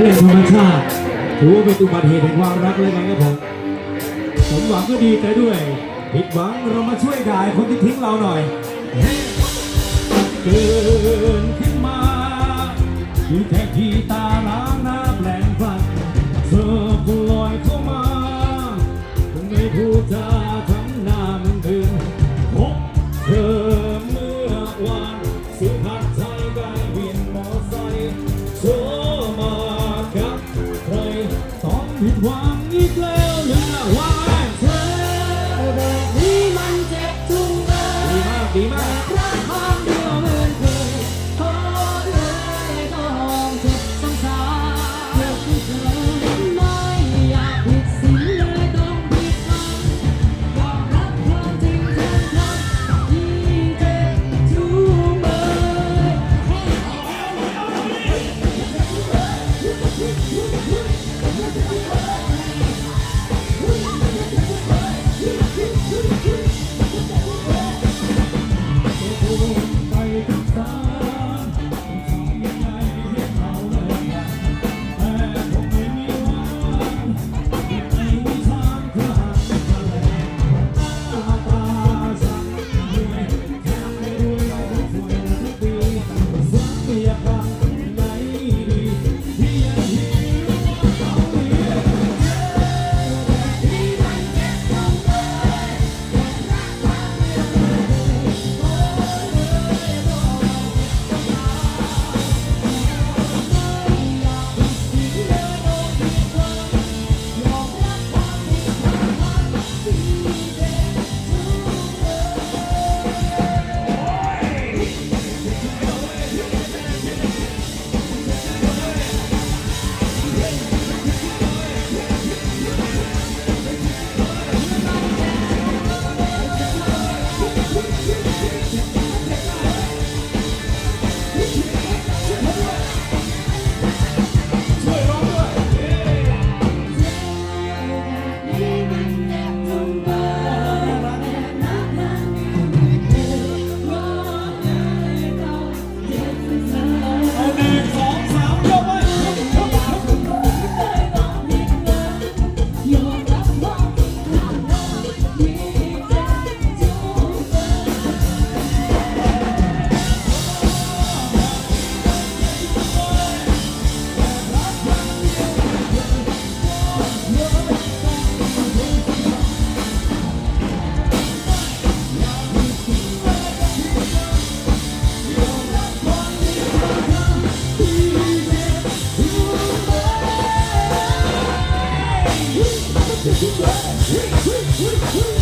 เรื่องธรรมชาติถือว่าเป็นอุบัติเหตุแห่งความรักเลยนะครับผมสมหวังก็ดีใจด้วย ผิดหวังเรามาช่วยด่าคนที่ทิ้งเราหน่อยเกินขึ้นมาอยู่แทบที่ตาล้างหน้าแปลงฟันเธอผู้ลอยเข้ามาไม่พูดจา ผิดหวังอีกแล้วหรือว่า This is why.